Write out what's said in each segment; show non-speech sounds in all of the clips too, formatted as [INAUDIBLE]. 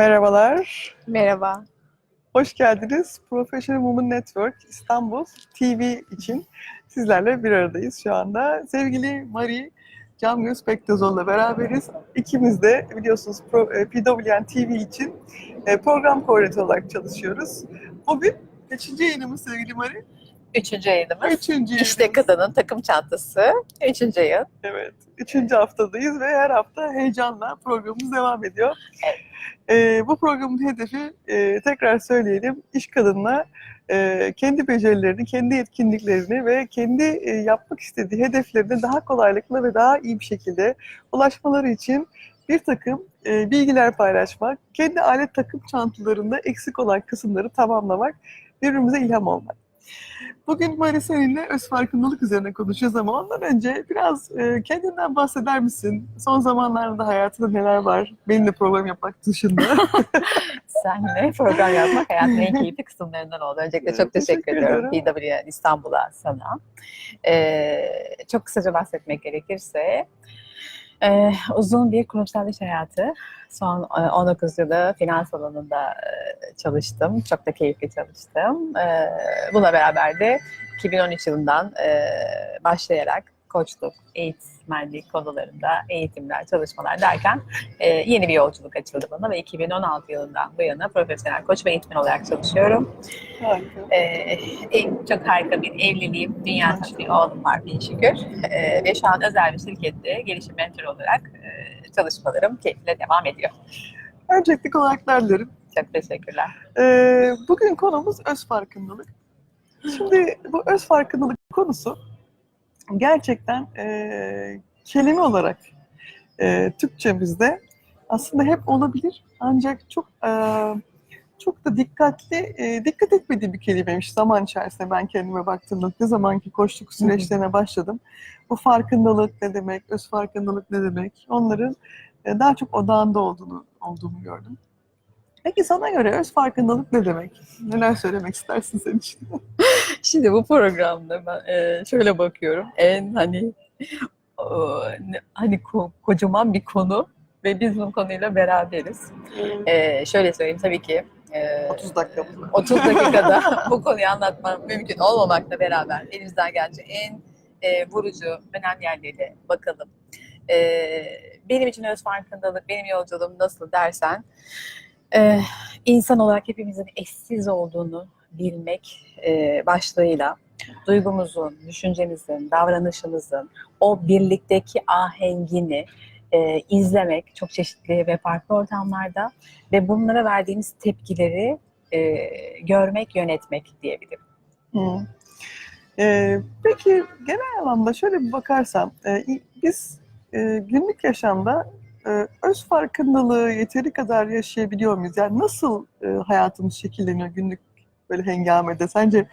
Merhabalar, Merhaba. hoş geldiniz. Professional Women Network İstanbul TV için sizlerle bir aradayız şu anda. Sevgili Mari Camgöz Bektazoğlu'la beraberiz. İkimiz de biliyorsunuz Pro- e, PWN TV için e, program koordinatörü olarak çalışıyoruz. Bugün kaçıncı yayınımız sevgili Mari? Üçüncü yayınımız. Üçüncü İşte. Kadının Takım Çantası. Üçüncü yayın. Evet, üçüncü haftadayız ve her hafta heyecanla programımız devam ediyor. Evet. Ee, bu programın hedefi e, tekrar söyleyelim, iş kadınına e, kendi becerilerini, kendi yetkinliklerini ve kendi e, yapmak istediği hedeflerine daha kolaylıkla ve daha iyi bir şekilde ulaşmaları için bir takım e, bilgiler paylaşmak, kendi alet takım çantalarında eksik olan kısımları tamamlamak, birbirimize ilham olmak. Bugün Mari seninle öz farkındalık üzerine konuşacağız ama ondan önce biraz e, kendinden bahseder misin? Son zamanlarda hayatında neler var? Benimle program yapmak dışında. [LAUGHS] Seninle program yapmak hayatımın en keyifli kısımlarından oldu. Öncelikle çok Teşekkür teşekkür ediyorum ederim. PWN İstanbul'a sana. Ee, çok kısaca bahsetmek gerekirse e, uzun bir kurumsal iş hayatı. Son e, 19 yılı finans alanında e, çalıştım. Çok da keyifli çalıştım. E, bununla beraber de 2013 yılından e, başlayarak koçluk, eğitmenlik konularında eğitimler, çalışmalar derken e, yeni bir yolculuk açıldı bana ve 2016 yılından bu yana profesyonel koç ve eğitmen olarak çalışıyorum. Harika. E, çok harika bir evliliğim, dünya tatlı bir oğlum var bin şükür. E, ve şu an özel bir şirkette gelişim mentoru olarak e, çalışmalarım keyifle devam ediyor. Öncelikli olarak dilerim. Çok teşekkürler. Ee, bugün konumuz öz farkındalık. Şimdi bu öz farkındalık konusu gerçekten e, kelime olarak e, Türkçemizde aslında hep olabilir ancak çok e, çok da dikkatli e, dikkat etmediğim bir kelimeymiş zaman içerisinde ben kendime baktığımda ne zamanki koştuk süreçlerine başladım. Bu farkındalık ne demek, öz farkındalık ne demek onların e, daha çok odağında olduğunu olduğumu gördüm. Peki sana göre öz farkındalık ne demek? Neler söylemek istersin sen için? [LAUGHS] Şimdi bu programda ben e, şöyle bakıyorum. En hani o, ne- hani ko- kocaman bir konu ve biz bu konuyla beraberiz. E, şöyle söyleyeyim tabii ki e, 30 dakika bu. [LAUGHS] 30 dakikada bu konuyu anlatmam mümkün olmamakla beraber elimizden gelince en e, vurucu, önemli yerlere bakalım. E, benim için öz farkındalık, benim yolculuğum nasıl dersen, e, insan olarak hepimizin eşsiz olduğunu bilmek e, başlığıyla duygumuzun, düşüncemizin, davranışımızın o birlikteki ahengini e, izlemek çok çeşitli ve farklı ortamlarda ve bunlara verdiğimiz tepkileri e, görmek, yönetmek diyebilirim. Hı. Ee, peki genel anlamda şöyle bir bakarsam, e, biz e, günlük yaşamda e, öz farkındalığı yeteri kadar yaşayabiliyor muyuz? Yani nasıl e, hayatımız şekilleniyor günlük böyle hengamede? Sence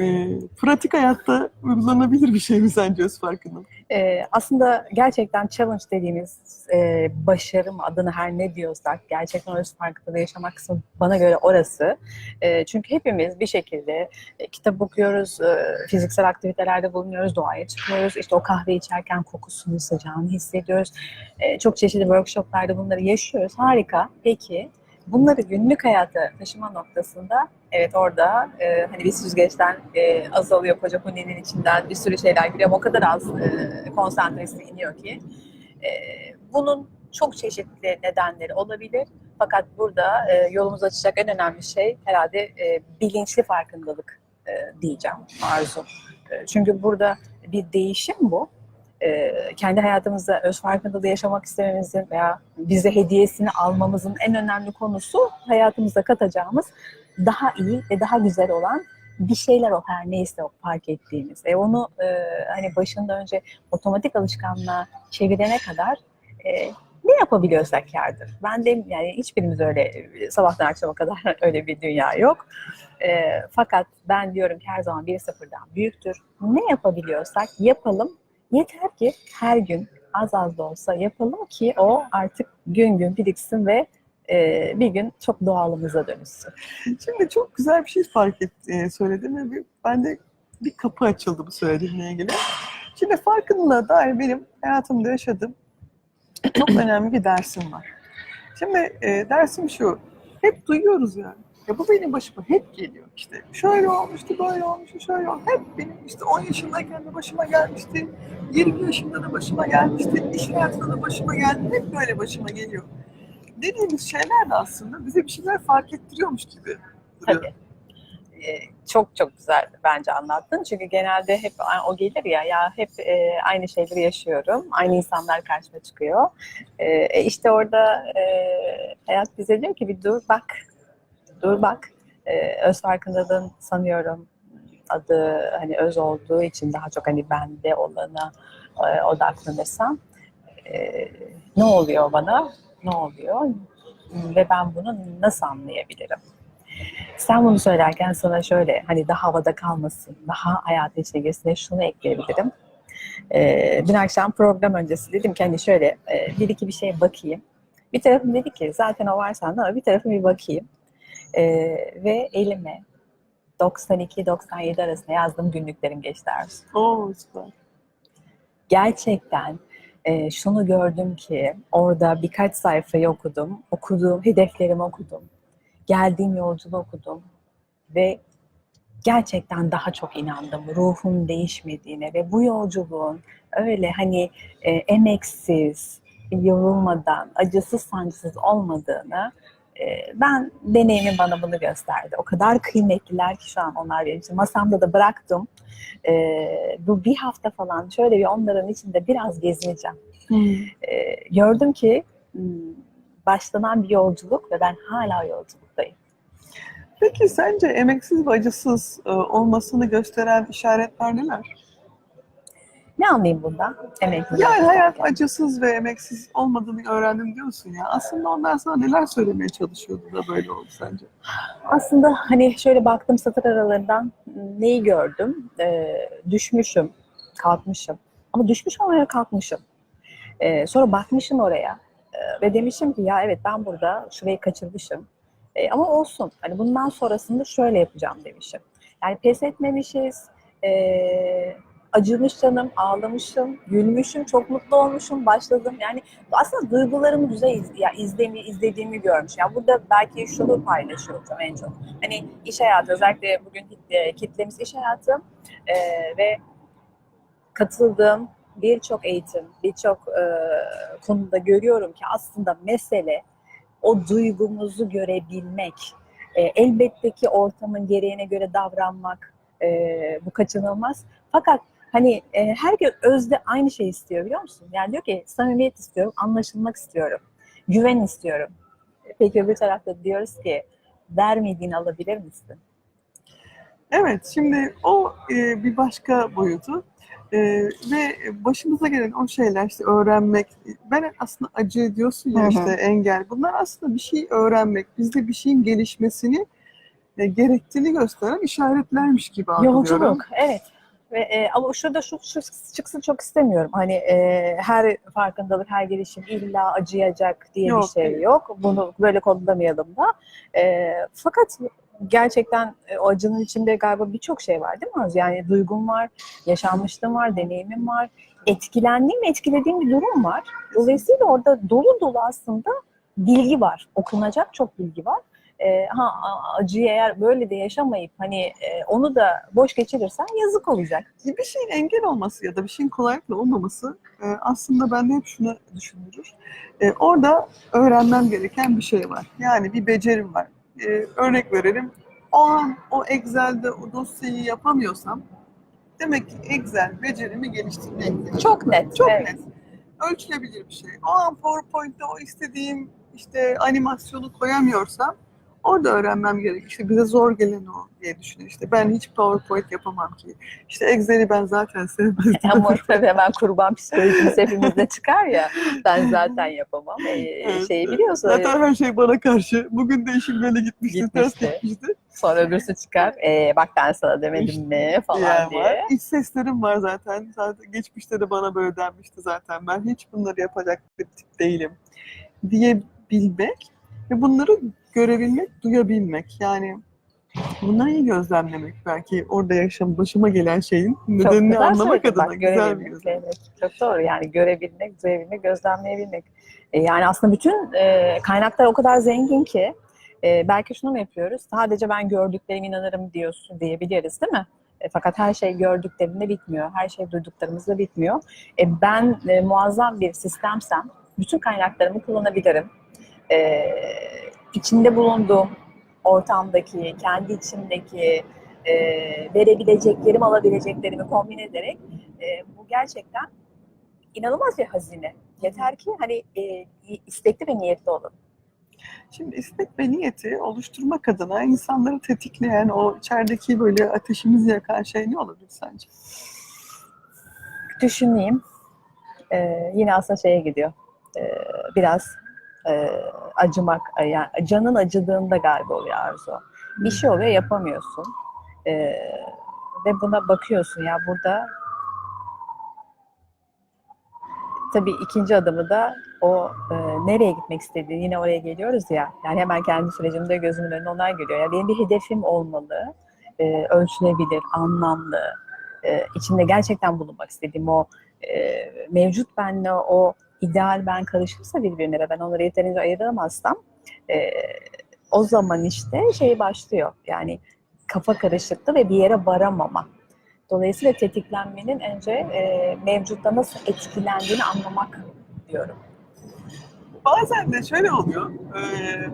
e, pratik hayatta uygulanabilir bir şey mi sence öz farkındalık? E, aslında gerçekten challenge dediğimiz e, başarım adını her ne diyorsak gerçekten öz farkındalığı yaşamak kısmı bana göre orası. E, çünkü hepimiz bir şekilde e, kitap okuyoruz, e, fiziksel aktivitelerde bulunuyoruz, doğaya çıkıyoruz. İşte o kahve içerken kokusunu, sıcağını hissediyoruz. E, çok çeşitli workshoplarda bunları yaşıyoruz. Harika. Peki bunları günlük hayata taşıma noktasında evet orada e, hani bir süzgeçten e, azalıyor koca huninin içinden bir sürü şeyler giriyor o kadar az e, konsantresi iniyor ki e, bunun çok çeşitli nedenleri olabilir. Fakat burada e, yolumuzu açacak en önemli şey herhalde e, bilinçli farkındalık e, diyeceğim Arzu. E, çünkü burada bir değişim bu. E, kendi hayatımızda öz farkındalığı yaşamak istememizin veya bize hediyesini almamızın en önemli konusu hayatımıza katacağımız daha iyi ve daha güzel olan bir şeyler o her neyse o fark ettiğimiz. E onu e, hani başında önce otomatik alışkanlığa çevirene kadar e, ne yapabiliyorsak kârdır. Ben de yani hiçbirimiz öyle sabahtan akşama kadar [LAUGHS] öyle bir dünya yok. E, fakat ben diyorum ki her zaman bir sıfırdan büyüktür. Ne yapabiliyorsak yapalım. Yeter ki her gün az az da olsa yapalım ki o artık gün gün biriksin ve e, bir gün çok doğalımıza dönüşsün. Şimdi çok güzel bir şey fark et, e, söyledin ve bir, bende bir kapı açıldı bu söylediğinle ilgili. Şimdi farkındalığa dair benim hayatımda yaşadığım çok önemli bir dersim var. Şimdi e, dersim şu, hep duyuyoruz yani. Ya bu benim başıma hep geliyor işte. Şöyle olmuştu, böyle olmuştu, şöyle olmuştu. Hep benim işte 10 yaşındayken de başıma gelmişti. 20 yaşında da başıma gelmişti. İş hayatında da başıma geldi. Hep böyle başıma geliyor. Dediğimiz şeyler de aslında bize bir şeyler fark ettiriyormuş gibi. Tabii. Ee, çok çok güzel bence anlattın. Çünkü genelde hep o gelir ya, ya hep e, aynı şeyleri yaşıyorum. Aynı insanlar karşıma çıkıyor. E, işte orada e, hayat bize diyor ki bir dur bak, dur bak. E, öz farkındalığın sanıyorum adı hani öz olduğu için daha çok hani bende olana e, odaklanırsam e, ne oluyor bana? Ne oluyor? Ve ben bunu nasıl anlayabilirim? Sen bunu söylerken sana şöyle hani daha havada kalmasın, daha hayatın içine girsin şunu ekleyebilirim. Ee, dün akşam program öncesi dedim ki hani şöyle e, bir iki bir şeye bakayım. Bir tarafım dedi ki zaten o var sende ama bir tarafım bir bakayım. Ee, ve elime 92-97 arasında yazdığım günlüklerim geçti Arzu Oo süper. gerçekten e, şunu gördüm ki orada birkaç sayfayı okudum, okuduğum hedeflerimi okudum, geldiğim yolculuğu okudum. Ve gerçekten daha çok inandım. Ruhun değişmediğine ve bu yolculuğun öyle hani e, emeksiz, yorulmadan, acısız sancısız olmadığını e, ben deneyimim bana bunu gösterdi. O kadar kıymetliler ki şu an onlar benim için. Masamda da bıraktım. E, bu bir hafta falan şöyle bir onların içinde biraz gezineceğim. E, gördüm ki hmm, başlanan bir yolculuk ve ben hala yolculuktayım. Peki sence emeksiz ve acısız e, olmasını gösteren işaretler neler? Ne anlayayım bundan? Emekli. Yani hayat acısız ve emeksiz olmadığını öğrendim diyorsun ya. Aslında onlar sana neler söylemeye çalışıyordu da böyle oldu sence? Aslında hani şöyle baktım satır aralarından neyi gördüm? Ee, düşmüşüm, kalkmışım. Ama düşmüş olmaya kalkmışım. Ee, sonra bakmışım oraya ee, ve demişim ki ya evet ben burada şurayı kaçırmışım. Ee, ama olsun. Hani bundan sonrasında şöyle yapacağım demişim. Yani pes etmemişiz. Ee, acımış canım, ağlamışım, gülmüşüm, çok mutlu olmuşum, başladım. Yani aslında duygularımı güzel iz, ya izlemi, izlediğimi görmüş. Yani burada belki şunu paylaşıyorum en çok. Hani iş hayatı, özellikle bugün kitle- kitlemiz iş hayatı e, ve katıldığım birçok eğitim, birçok e, konuda görüyorum ki aslında mesele o duygumuzu görebilmek. E, elbette ki ortamın gereğine göre davranmak e, bu kaçınılmaz. Fakat hani e, herkes özde aynı şey istiyor biliyor musun? Yani diyor ki samimiyet istiyorum, anlaşılmak istiyorum, güven istiyorum. Peki öbür tarafta diyoruz ki vermediğini alabilir misin? Evet, şimdi o e, bir başka boyutu. E, ve başımıza gelen o şeyler işte öğrenmek, ben aslında acı diyorsun ya Hı hı. işte engel. Bunlar aslında bir şey öğrenmek, bizde bir şeyin gelişmesini e, gerektiğini gösteren işaretlermiş gibi algılıyorum. Yolculuk, evet. Ve, e, ama şurada şu, şu çıksın çok istemiyorum. Hani e, her farkındalık, her gelişim illa acıyacak diye Yok, bir şey yok. Bunu böyle kodlamayalım da. E, fakat gerçekten e, o acının içinde galiba birçok şey var değil mi Arzu? Yani duygum var, yaşanmışlığım var, deneyimim var. Etkilendiğim, etkilediğim bir durum var. Dolayısıyla orada dolu dolu aslında bilgi var. Okunacak çok bilgi var. E, ha acıyı eğer böyle de yaşamayıp hani e, onu da boş geçirirsen yazık olacak. bir şeyin engel olması ya da bir şeyin kolaylıkla olmaması e, aslında bende hep şunu düşündürür. E, orada öğrenmem gereken bir şey var. Yani bir becerim var. E, örnek verelim. O an o Excel'de o dosyayı yapamıyorsam demek ki Excel becerimi ihtiyacım Çok net. Çok evet. net. Ölçülebilir bir şey. O an PowerPoint'te o istediğim işte animasyonu koyamıyorsam orada öğrenmem gerek. İşte bize zor gelen o diye düşünüyor. İşte ben hiç PowerPoint yapamam ki. İşte Excel'i ben zaten sevmezdim. Ama [LAUGHS] tabii hemen kurban psikolojimiz hepimizde çıkar ya. Ben zaten yapamam. E, Evet, şeyi biliyorsun. Zaten her şey bana karşı. Bugün de işim böyle gitmişti, ters Gitmişti. Sonra öbürsü çıkar. E, bak ben sana demedim mi falan Yani diye. var. İç seslerim var zaten. Zaten geçmişte de bana böyle denmişti zaten. Ben hiç bunları yapacak bir tip değilim diyebilmek ve bunları görebilmek, duyabilmek. Yani Bunları iyi gözlemlemek belki orada yaşam başıma gelen şeyin nedenini anlamak adına bak, güzel bir gözlem. Evet, çok doğru. Yani görebilmek, duyabilmek, gözlemleyebilmek. E, yani aslında bütün e, kaynaklar o kadar zengin ki e, belki şunu mu yapıyoruz? Sadece ben gördüklerime inanırım diyorsun diyebiliriz değil mi? E, fakat her şey gördüklerinde bitmiyor. Her şey duyduklarımızda bitmiyor. E, ben e, muazzam bir sistemsem bütün kaynaklarımı kullanabilirim. E, içinde bulunduğum ortamdaki, kendi içimdeki e, verebileceklerimi, alabileceklerimi kombin ederek e, bu gerçekten inanılmaz bir hazine. Yeter ki hani e, istekli ve niyetli olun. Şimdi istek ve niyeti oluşturmak adına insanları tetikleyen o içerideki böyle ateşimizi yakan şey ne olabilir sence? Düşüneyim. E, yine aslında şeye gidiyor. E, biraz e, acımak, yani canın acıdığında galiba oluyor arzu. Bir şey oluyor yapamıyorsun. E, ve buna bakıyorsun ya burada tabii ikinci adımı da o e, nereye gitmek istediğin yine oraya geliyoruz ya. Yani hemen kendi sürecimde gözümün önüne onlar geliyor. Ya benim bir hedefim olmalı. E, ölçülebilir, anlamlı. E, içinde gerçekten bulunmak istediğim o e, mevcut benle o ideal ben karışırsa birbirine ve ben onları yeterince ayıramazsam e, o zaman işte şey başlıyor. Yani kafa karışıklığı ve bir yere varamama. Dolayısıyla tetiklenmenin önce e, mevcutta nasıl etkilendiğini anlamak diyorum. Bazen de şöyle oluyor. eee,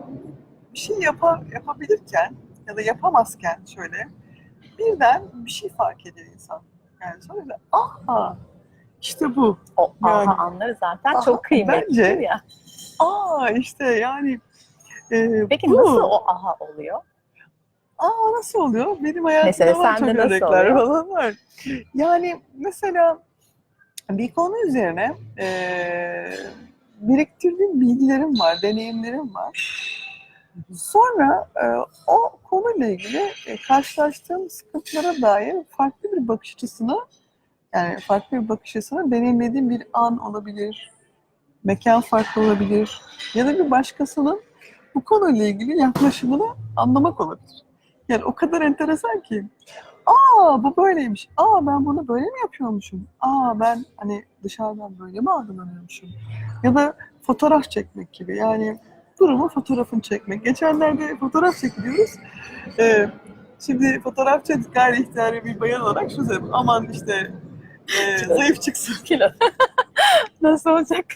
bir şey yapa, yapabilirken ya da yapamazken şöyle birden bir şey fark ediyor insan. Yani sonra da aha işte bu. O Yani- aha anları zaten Aha, çok kıymetli bence- ya. Aa işte yani eee, Peki bu. nasıl o aha oluyor? Aa nasıl oluyor? Benim hayatımda Mesela var çok örnekler falan var. Yani mesela bir konu üzerine eee biriktirdiğim bilgilerim var, deneyimlerim var. Sonra eee, o konuyla ilgili e, karşılaştığım sıkıntılara dair farklı bir bakış açısını yani farklı bir bakış açısını deneyimlediğim bir an olabilir. Mekan farklı olabilir. Ya da bir başkasının bu konuyla ilgili yaklaşımını anlamak olabilir. Yani o kadar enteresan ki. Aa bu böyleymiş. Aa ben bunu böyle mi yapıyormuşum? Aa ben hani dışarıdan böyle mi algılanıyormuşum? Ya da fotoğraf çekmek gibi. Yani durumu fotoğrafını çekmek. Geçenlerde fotoğraf çekiliyoruz. Ee, şimdi fotoğrafçı gayri ihtiyari bir bayan olarak şu dedim. Aman işte zayıf çıksın. [LAUGHS] Kilo. [LAUGHS] nasıl olacak?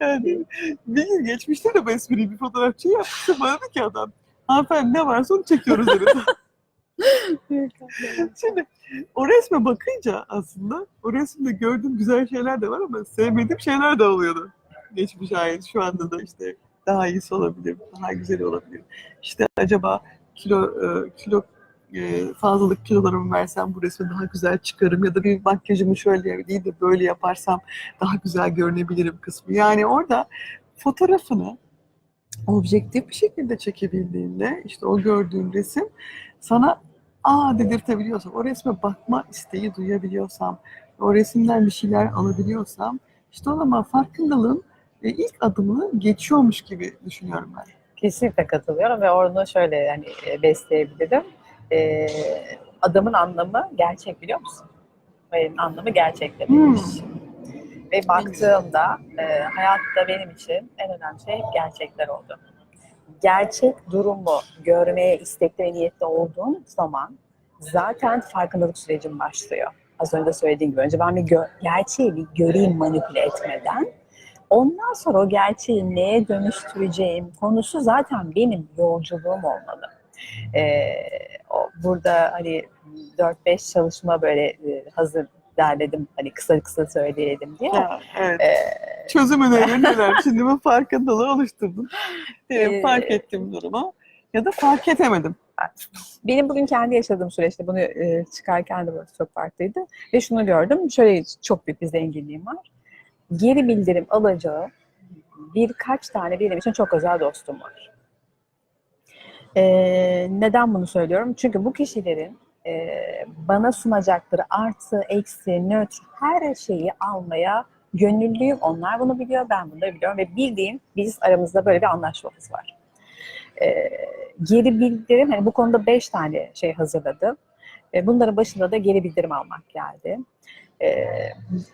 Yani bir gün geçmişte de bu espriyi bir fotoğrafçı yaptı. Bana dedi ki adam. Hanımefendi ne varsa onu çekiyoruz dedi. [LAUGHS] Şimdi o resme bakınca aslında o resimde gördüğüm güzel şeyler de var ama sevmediğim şeyler de oluyordu. Geçmiş ait şu anda da işte daha iyisi olabilir, daha güzeli olabilir. İşte acaba kilo e, kilo e, fazlalık kilolarımı versem bu resme daha güzel çıkarım ya da bir makyajımı şöyle değil de böyle yaparsam daha güzel görünebilirim kısmı. Yani orada fotoğrafını objektif bir şekilde çekebildiğinde işte o gördüğün resim sana aa dedirtebiliyorsam, o resme bakma isteği duyabiliyorsam, o resimden bir şeyler alabiliyorsam işte o zaman farkındalığın e, ilk adımını geçiyormuş gibi düşünüyorum ben. Kesinlikle katılıyorum ve onu şöyle yani e, besleyebilirim. E, adamın anlamı gerçek biliyor musun? Benim anlamı gerçek demekmiş. Ve baktığımda e, hayatta benim için en önemli şey hep gerçekler oldu. Gerçek durumu görmeye istekli ve niyetli olduğun zaman zaten farkındalık sürecin başlıyor. Az önce söylediğim gibi önce ben bir gö- gerçeği bir göreyim manipüle etmeden Ondan sonra o gerçeği neye dönüştüreceğim konusu zaten benim yolculuğum olmalı. Ee, o, burada hani 4-5 çalışma böyle e, hazır derledim hani kısa kısa söyleyelim diye. Evet. Ee, Çözüm önerileri neler? Şimdi ben farkındalığı oluşturdum. Diyelim [LAUGHS] Ee, fark ettim durumu ya da fark edemedim. benim bugün kendi yaşadığım süreçte bunu e, çıkarken de böyle çok farklıydı. Ve şunu gördüm, şöyle çok büyük bir zenginliğim var. Geri bildirim alacağı birkaç tane benim için çok özel dostum var. Ee, neden bunu söylüyorum? Çünkü bu kişilerin e, bana sunacakları artı, eksi, nötr her şeyi almaya gönüllüyüm. Onlar bunu biliyor, ben bunu biliyorum ve bildiğim biz aramızda böyle bir anlaşmamız var. E, geri bildirim, hani bu konuda beş tane şey hazırladım. E, bunların başında da geri bildirim almak geldi. E,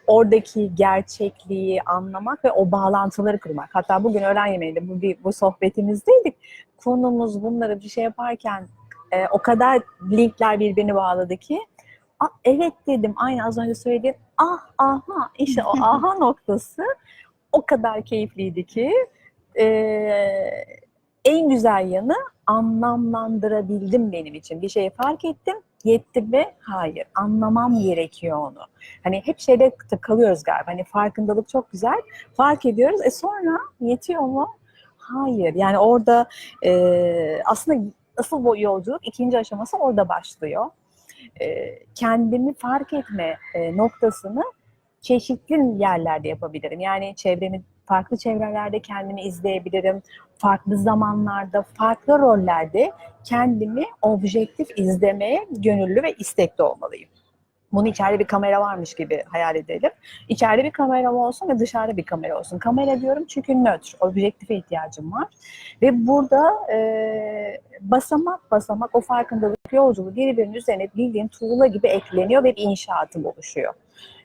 oradaki gerçekliği anlamak ve o bağlantıları kurmak. Hatta bugün öğlen yemeğinde bu, bu sohbetimizdeydik. Konumuz bunları bir şey yaparken e, o kadar linkler birbirini bağladı ki "Aa, evet dedim aynı az önce söylediğim ah aha işte o [LAUGHS] aha noktası o kadar keyifliydi ki e, en güzel yanı anlamlandırabildim benim için. Bir şeyi fark ettim, yetti mi? Hayır. Anlamam gerekiyor onu. Hani hep şeyde kalıyoruz galiba. Hani farkındalık çok güzel. Fark ediyoruz. E sonra yetiyor mu? Hayır. Yani orada e, aslında asıl bu yolculuk ikinci aşaması orada başlıyor. E, kendimi fark etme e, noktasını çeşitli yerlerde yapabilirim. Yani çevremi farklı çevrelerde kendimi izleyebilirim. Farklı zamanlarda, farklı rollerde kendimi objektif izlemeye gönüllü ve istekli olmalıyım. Bunu içeride bir kamera varmış gibi hayal edelim. İçeride bir kamera olsun ve dışarıda bir kamera olsun. Kamera diyorum çünkü nötr, objektife ihtiyacım var. Ve burada e, basamak basamak o farkındalık yolculuğu birbirinin üzerine bildiğin tuğla gibi ekleniyor ve bir inşaatım oluşuyor.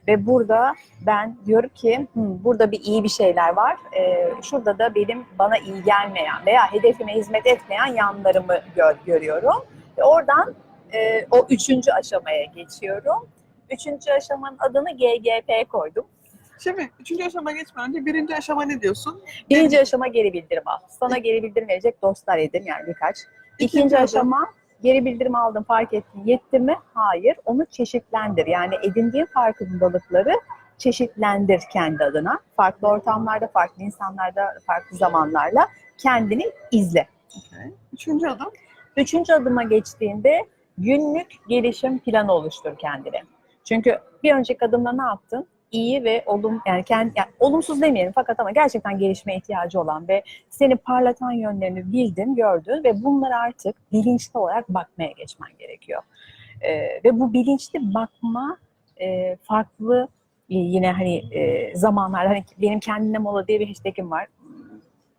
Ve burada ben diyorum ki "Hmm, burada bir iyi bir şeyler var. Ee, şurada da benim bana iyi gelmeyen veya hedefime hizmet etmeyen yanlarımı gör, görüyorum. Ve oradan e, o üçüncü aşamaya geçiyorum. Üçüncü aşamanın adını GGP koydum. Şimdi üçüncü aşama geçmeden önce birinci aşama ne diyorsun? Birinci aşama geri bildirim al. Sana geri bildirim verecek dostlar edin yani birkaç. İkinci, İkinci aşama geri bildirim aldım fark ettin yetti mi? Hayır. Onu çeşitlendir. Yani edindiğin farkındalıkları çeşitlendir kendi adına. Farklı ortamlarda, farklı insanlarda, farklı zamanlarla kendini izle. Okey. Üçüncü adım. Üçüncü adıma geçtiğinde günlük gelişim planı oluştur kendine. Çünkü bir önceki adımda ne yaptın? İyi ve olum kendi, yani olumsuz demeyelim fakat ama gerçekten gelişmeye ihtiyacı olan ve seni parlatan yönlerini bildin, gördün ve bunlara artık bilinçli olarak bakmaya geçmen gerekiyor. Ee, ve bu bilinçli bakma e, farklı e, yine hani e, zamanlarda hani benim kendine mola diye bir hashtagim var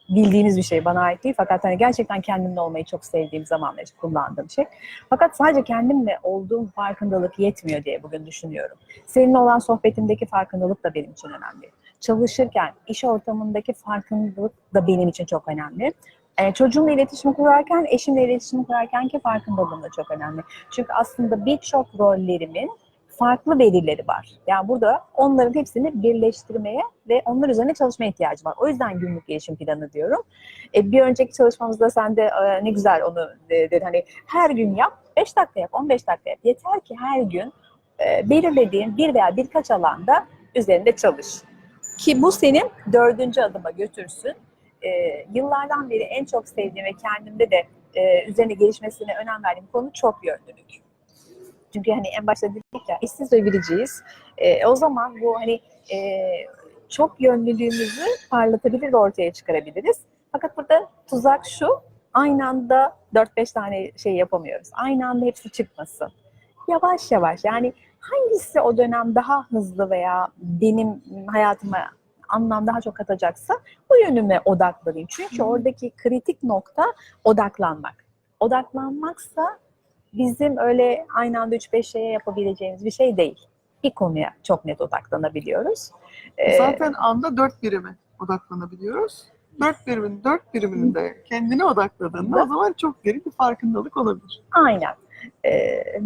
bildiğiniz bir şey bana ait değil fakat hani gerçekten kendimle olmayı çok sevdiğim zamanlar için kullandığım şey. Fakat sadece kendimle olduğum farkındalık yetmiyor diye bugün düşünüyorum. Seninle olan sohbetimdeki farkındalık da benim için önemli. Çalışırken, iş ortamındaki farkındalık da benim için çok önemli. Ee, çocuğumla iletişim kurarken, eşimle iletişim kurarken ki farkındalığım da çok önemli. Çünkü aslında birçok rollerimin farklı verileri var. Yani burada onların hepsini birleştirmeye ve onlar üzerine çalışmaya ihtiyacı var. O yüzden günlük gelişim planı diyorum. E, bir önceki çalışmamızda sen de e, ne güzel onu e, dedin hani her gün yap, 5 dakika yap, 15 dakika yap. Yeter ki her gün e, belirlediğin bir veya birkaç alanda üzerinde çalış. Ki bu senin dördüncü adıma götürsün. E, yıllardan beri en çok sevdiğim ve kendimde de e, üzerine gelişmesine önem verdiğim konu çok yönlülük. Çünkü hani en başta dedik ya işsiz ve biriciyiz. E, o zaman bu hani e, çok yönlülüğümüzü parlatabilir ve ortaya çıkarabiliriz. Fakat burada tuzak şu, aynı anda 4-5 tane şey yapamıyoruz. Aynı anda hepsi çıkmasın. Yavaş yavaş yani hangisi o dönem daha hızlı veya benim hayatıma anlam daha çok katacaksa o yönüme odaklanayım. Çünkü oradaki kritik nokta odaklanmak. Odaklanmaksa bizim öyle aynı anda 3-5 şeye yapabileceğimiz bir şey değil. Bir konuya çok net odaklanabiliyoruz. Ee, Zaten anda dört birime odaklanabiliyoruz. Dört birimin dört biriminin de kendine odakladığında o zaman çok derin bir farkındalık olabilir. Aynen. Ee,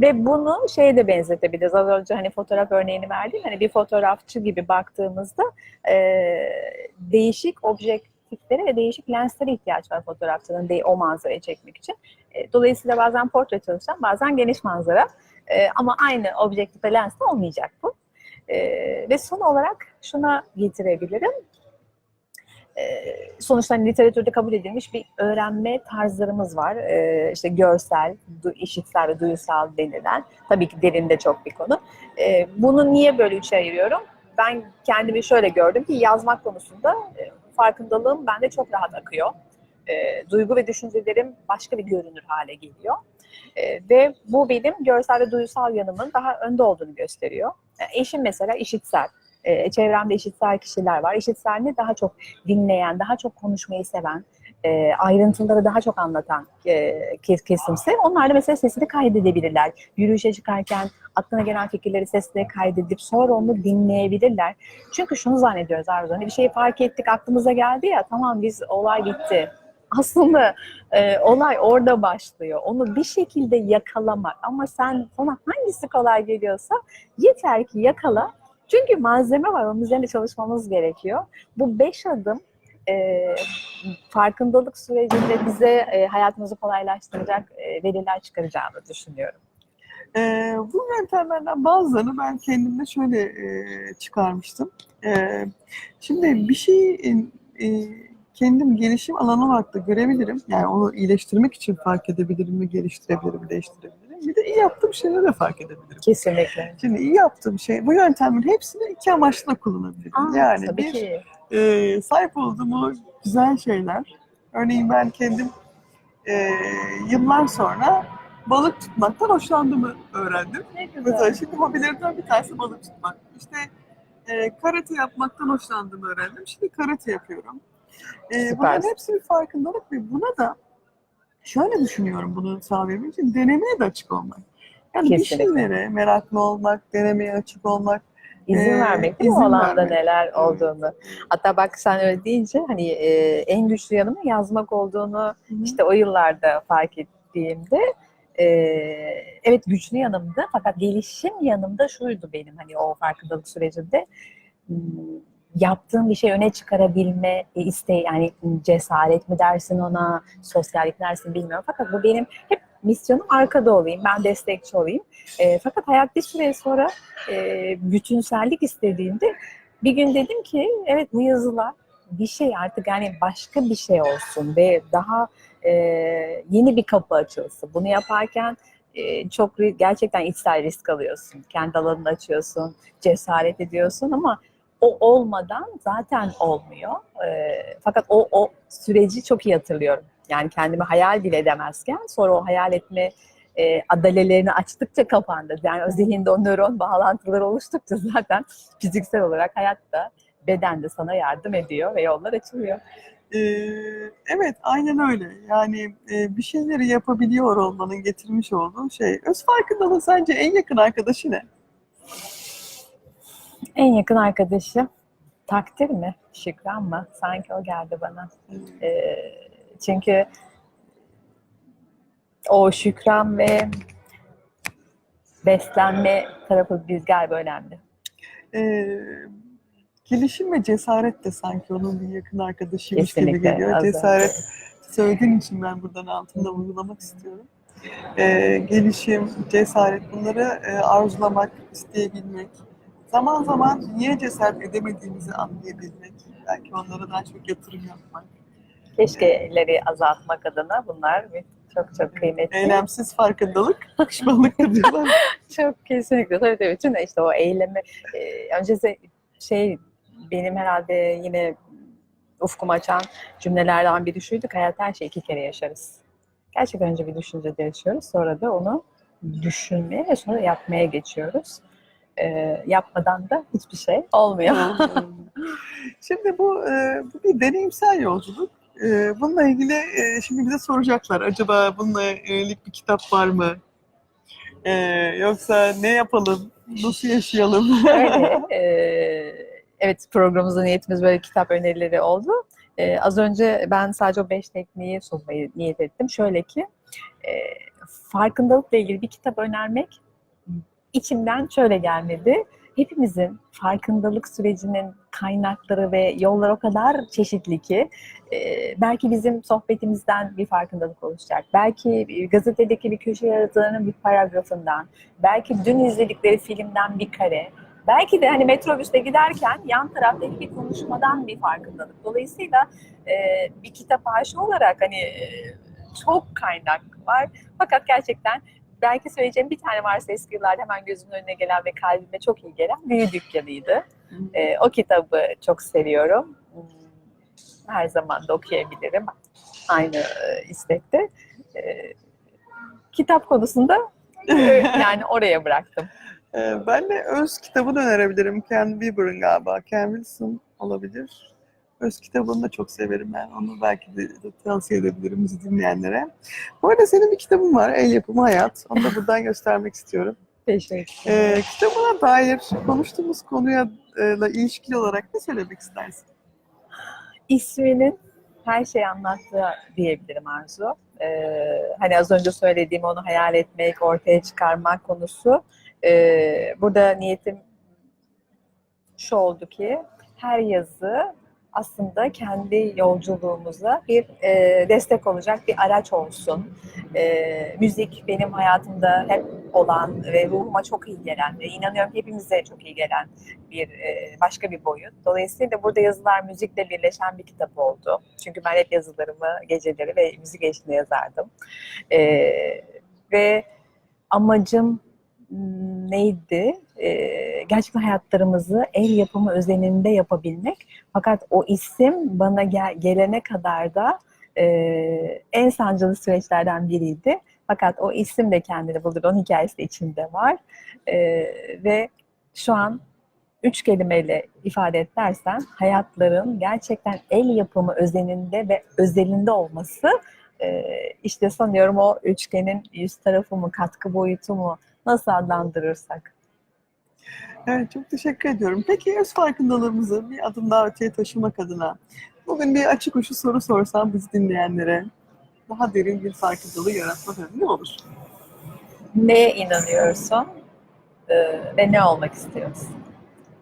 ve bunu şeye de benzetebiliriz. Az önce hani fotoğraf örneğini verdim. Hani bir fotoğrafçı gibi baktığımızda e, değişik objektiflere ve değişik lenslere ihtiyaç var fotoğrafçının o manzarayı çekmek için. E, dolayısıyla bazen portre çalışan, bazen geniş manzara. E, ama aynı objektife lensle olmayacak bu. E, ve son olarak şuna getirebilirim. Sonuçta hani literatürde kabul edilmiş bir öğrenme tarzlarımız var. E, işte görsel, işitsel ve duyusal denilen. Tabii ki derinde çok bir konu. Bunu niye böyle üçe ayırıyorum? Ben kendimi şöyle gördüm ki yazmak konusunda farkındalığım bende çok rahat akıyor. E, duygu ve düşüncelerim başka bir görünür hale geliyor. E, ve bu benim görsel ve duysal yanımın daha önde olduğunu gösteriyor. E, eşim mesela işitsel. E, çevremde işitsel kişiler var. İşitsel ne? Daha çok dinleyen, daha çok konuşmayı seven, e, ayrıntıları daha çok anlatan e, kes- kesimse onlar da mesela sesini kaydedebilirler. Yürüyüşe çıkarken aklına gelen fikirleri sesle kaydedip sonra onu dinleyebilirler. Çünkü şunu zannediyoruz Arzu, hani bir şeyi fark ettik aklımıza geldi ya tamam biz olay bitti. [LAUGHS] Aslında e, olay orada başlıyor. Onu bir şekilde yakalamak ama sen sana hangisi kolay geliyorsa yeter ki yakala. Çünkü malzeme var, onun üzerinde çalışmamız gerekiyor. Bu beş adım e, farkındalık sürecinde bize e, hayatımızı kolaylaştıracak e, veriler çıkaracağını düşünüyorum. Ee, bu yöntemlerden bazılarını ben kendimde şöyle e, çıkarmıştım. Ee, şimdi bir şeyi e, e, kendim gelişim alanı olarak da görebilirim. Yani onu iyileştirmek için fark edebilirim ve geliştirebilirim, değiştirebilirim. Bir de iyi yaptığım şeyleri de fark edebilirim. Kesinlikle. Şimdi iyi yaptığım şey, bu yöntemlerin hepsini iki amaçla kullanabilirim. Aa, yani bir, ki. E, sahip olduğum güzel şeyler. Örneğin ben kendim e, yıllar sonra balık tutmaktan hoşlandığımı öğrendim. Ne Mesela şimdi hobilerimden bir tanesi balık tutmak. İşte e, karate yapmaktan hoşlandığımı öğrendim. Şimdi karate yapıyorum. E, bunların hepsi bir farkındalık ve buna da şöyle düşünüyorum bunu sağlayabilmek için denemeye de açık olmak. Yani bir Kesinlikle. şeylere meraklı olmak, denemeye açık olmak. İzin Ee, vermek değil mi izin o alanda vermek. neler olduğunu. Hatta bak sen öyle deyince hani e, en güçlü yanımın yazmak olduğunu işte o yıllarda fark ettiğimde e, evet güçlü yanımdı fakat gelişim yanımda şuydu benim hani o farkındalık sürecinde Hmm, yaptığım bir şey öne çıkarabilme e, isteği yani cesaret mi dersin ona sosyallik mi dersin bilmiyorum fakat bu benim hep misyonum arkada olayım ben destekçi olayım E, fakat hayat bir süre sonra e, bütünsellik istediğimde bir gün dedim ki evet bu yazılar bir şey artık yani başka bir şey olsun ve daha e, yeni bir kapı açılsın. Bunu yaparken e, çok gerçekten içsel risk alıyorsun. Kendi alanını açıyorsun, cesaret ediyorsun ama o olmadan zaten olmuyor. E, fakat o, o süreci çok iyi hatırlıyorum. Yani kendimi hayal bile edemezken sonra o hayal etme e, adalelerini açtıkça kapandı. Yani o zihinde o nöron bağlantıları oluştukça zaten fiziksel olarak hayatta beden de sana yardım ediyor ve yollar açılıyor. Ee, evet, aynen öyle. Yani e, bir şeyleri yapabiliyor olmanın getirmiş olduğu şey. Öz farkındalığı sence en yakın arkadaşı ne? En yakın arkadaşı takdir mi? Şükran mı? Sanki o geldi bana. Ee, çünkü o şükran ve beslenme tarafı biz galiba önemli. Ee, gelişim ve cesaret de sanki onun bir yakın arkadaşıymış gibi Kesinlikle. geliyor. Az önce. Cesaret söylediğin için ben buradan altında vurgulamak istiyorum. Ee, gelişim, cesaret bunları e, arzulamak, isteyebilmek. Zaman zaman niye cesaret edemediğimizi anlayabilmek. Belki onlara daha çok yatırım yapmak. Keşkeleri azaltmak adına bunlar bir- çok çok kıymetli. Eylemsiz farkındalık, [LAUGHS] pişmanlıktır diyorlar. [LAUGHS] Çok kesinlikle. Tabii tabii. Bütün işte o eylemi e, öncesi şey benim herhalde yine ufkumu açan cümlelerden biri şuydu. ki, Hayat her şeyi iki kere yaşarız. Gerçekten önce bir düşüncede yaşıyoruz. Sonra da onu düşünmeye ve sonra yapmaya geçiyoruz. E, yapmadan da hiçbir şey olmuyor. [LAUGHS] Şimdi bu, e, bu bir deneyimsel yolculuk. E, bununla ilgili e, şimdi bize soracaklar. Acaba bununla yönelik bir kitap var mı? E, yoksa ne yapalım? Nasıl yaşayalım? Öyle. [LAUGHS] e, evet programımızda niyetimiz böyle kitap önerileri oldu. E, az önce ben sadece o beş tekniği sunmayı niyet ettim. Şöyle ki e, farkındalıkla ilgili bir kitap önermek içimden şöyle gelmedi. Hepimizin farkındalık sürecinin kaynakları ve yolları o kadar çeşitli ki e, belki bizim sohbetimizden bir farkındalık oluşacak. Belki gazetedeki bir köşe yazarının bir paragrafından, belki dün izledikleri filmden bir kare, belki de hani metrobüste giderken yan taraftaki bir konuşmadan bir farkındalık. Dolayısıyla e, bir kitap aşığı olarak hani e, çok kaynak var. Fakat gerçekten belki söyleyeceğim bir tane varsa eski yıllarda hemen gözümün önüne gelen ve kalbime çok iyi gelen Büyü Dükkanı'ydı. E, o kitabı çok seviyorum. Hmm, Her zaman da okuyabilirim. Aynı e, istekte. E, kitap konusunda e, [LAUGHS] yani oraya bıraktım. E, ben de öz kitabını önerebilirim. Ken Wilber'ın galiba. Ken Wilson olabilir. Öz kitabını da çok severim ben. Onu belki de tavsiye edebilirim bizi dinleyenlere. Bu arada senin bir kitabın var. El yapımı hayat. Onu da buradan göstermek istiyorum. Teşekkür Ee, kitabına dair konuştuğumuz konuya e, ilişkili olarak ne söylemek istersin? isminin her şeyi anlattığı diyebilirim Arzu. Ee, hani az önce söylediğim onu hayal etmek, ortaya çıkarmak konusu. Ee, burada niyetim şu oldu ki her yazı aslında kendi yolculuğumuza bir e, destek olacak bir araç olsun. E, müzik benim hayatımda hep olan ve ruhuma çok iyi gelen ve inanıyorum hepimize çok iyi gelen bir e, başka bir boyut. Dolayısıyla burada yazılar müzikle birleşen bir kitap oldu. Çünkü ben hep yazılarımı geceleri ve müzik eşliğinde yazardım. E, ve amacım neydi? E, gerçekten hayatlarımızı el yapımı özeninde yapabilmek. Fakat o isim bana gel- gelene kadar da e, en sancılı süreçlerden biriydi. Fakat o isim de kendini buldu. Onun hikayesi de içinde var. E, ve şu an üç kelimeyle ifade et dersen hayatların gerçekten el yapımı özeninde ve özelinde olması e, işte sanıyorum o üçgenin yüz tarafı mı, katkı boyutu mu nasıl adlandırırsak. Evet, çok teşekkür ediyorum. Peki öz farkındalığımızı bir adım daha öteye taşımak adına bugün bir açık uçlu soru sorsam biz dinleyenlere daha derin bir farkındalığı yaratmak adına ne olur? Neye inanıyorsun e, ve ne olmak istiyorsun?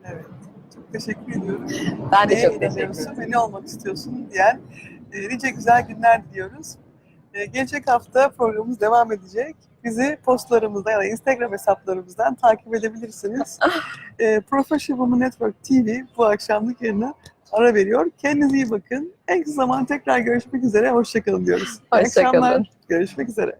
Evet, çok teşekkür ediyorum. Ben de Neye çok teşekkür ederim. ve ne olmak istiyorsun diyen e, nice güzel günler diliyoruz. E, gelecek hafta programımız devam edecek. Bizi postlarımızda ya da Instagram hesaplarımızdan takip edebilirsiniz. [LAUGHS] e, Professional Women Network TV bu akşamlık yerine ara veriyor. Kendinize iyi bakın. En kısa zaman tekrar görüşmek üzere. Hoşçakalın diyoruz. İyi Hoşça kalın. akşamlar. Görüşmek üzere.